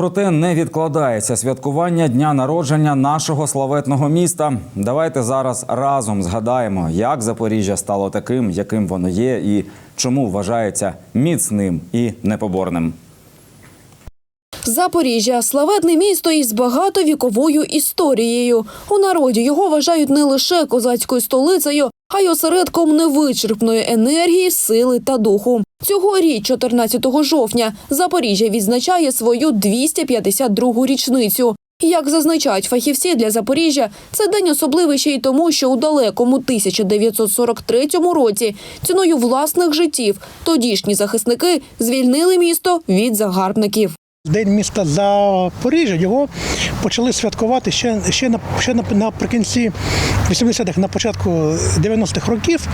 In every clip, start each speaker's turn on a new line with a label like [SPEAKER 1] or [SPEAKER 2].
[SPEAKER 1] Проте не відкладається святкування дня народження нашого славетного міста. Давайте зараз разом згадаємо, як Запоріжжя стало таким, яким воно є, і чому вважається міцним і непоборним.
[SPEAKER 2] Запоріжжя славетне місто із багатовіковою історією. У народі його вважають не лише козацькою столицею, а й осередком невичерпної енергії, сили та духу. Цьогоріч, 14 жовтня, Запоріжжя відзначає свою 252-гу річницю. Як зазначають фахівці для Запоріжжя, це день особливий ще й тому, що у далекому 1943 році ціною власних життів тодішні захисники звільнили місто від загарбників.
[SPEAKER 3] День міста Запоріжжя його почали святкувати ще, ще, на, ще наприкінці 80-х, на початку 90-х років.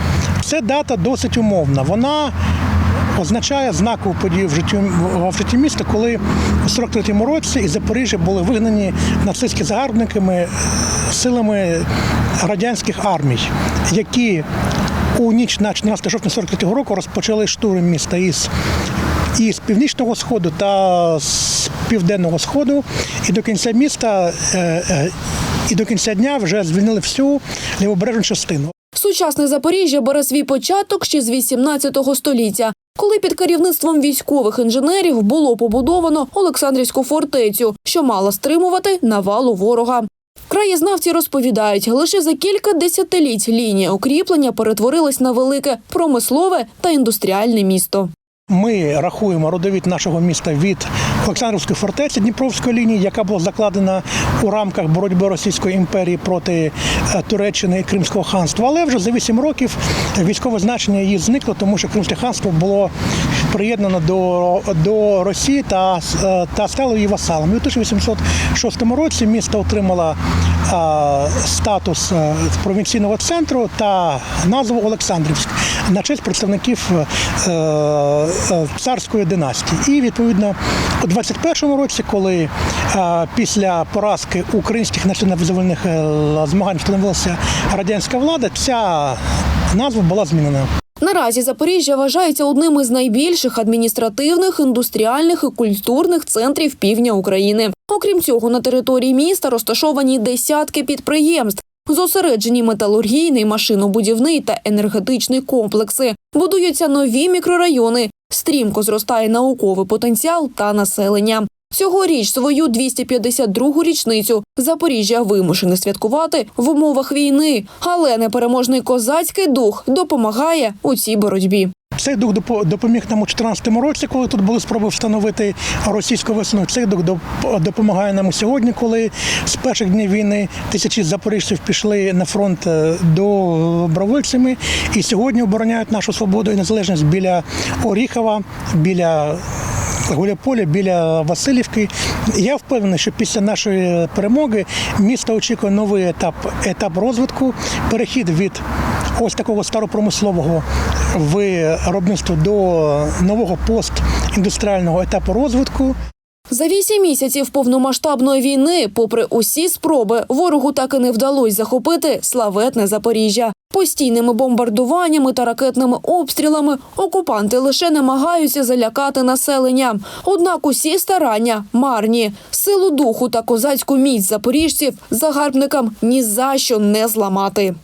[SPEAKER 3] Це дата досить умовна. Вона означає знакову подію в житті, в житті міста, коли у 43-му році із Запоріжжя були вигнані нацистські загарбниками силами радянських армій, які у ніч на 14 жовтня 43-го року розпочали штурм міста із і північного сходу та з південного сходу, і до кінця міста е, е, і до кінця дня вже звільнили всю лівобережну частину.
[SPEAKER 2] Сучасне Запоріжжя бере свій початок ще з 18 століття, коли під керівництвом військових інженерів було побудовано Олександрівську фортецю, що мала стримувати навалу ворога. Краєзнавці розповідають, лише за кілька десятиліть лінія укріплення перетворилась на велике промислове та індустріальне місто.
[SPEAKER 3] Ми рахуємо родовід нашого міста від Олександрівської фортеці Дніпровської лінії, яка була закладена у рамках боротьби Російської імперії проти е, Туреччини і Кримського ханства. Але вже за 8 років військове значення її зникло, тому що Кримське ханство було приєднано до, до Росії та, е, та стало її васалом. І у 1806 році місто отримало статус е, провінційного центру та назву Олександрівськ на честь представників е, е, царської династії. І відповідно у 21-му році, коли після поразки українських національно-визвольних змагань встановилася радянська влада, ця назва була змінена.
[SPEAKER 2] Наразі Запоріжжя вважається одним із найбільших адміністративних, індустріальних і культурних центрів півдня України. Окрім цього, на території міста розташовані десятки підприємств. Зосереджені металургійний, машинобудівний та енергетичний комплекси. Будуються нові мікрорайони. Стрімко зростає науковий потенціал та населення. Цьогоріч свою 252-гу річницю Запоріжжя вимушене святкувати в умовах війни, але непереможний козацький дух допомагає у цій боротьбі.
[SPEAKER 3] Цей дух допо- допоміг нам у 2014 році, коли тут були спроби встановити російську весну. Цей дух доп- допомагає нам сьогодні, коли з перших днів війни тисячі запоріжців пішли на фронт е, добровольцями і сьогодні обороняють нашу свободу і незалежність біля Оріхова, біля Гуляполя біля Васильівки. Я впевнений, що після нашої перемоги місто очікує новий етап, етап розвитку, перехід від ось такого старопромислового виробництва до нового постіндустріального етапу розвитку.
[SPEAKER 2] За вісім місяців повномасштабної війни, попри усі спроби, ворогу так і не вдалося захопити славетне Запоріжжя. Постійними бомбардуваннями та ракетними обстрілами окупанти лише намагаються залякати населення. Однак усі старання марні. Силу духу та козацьку міць запоріжців загарбникам ні за що не зламати.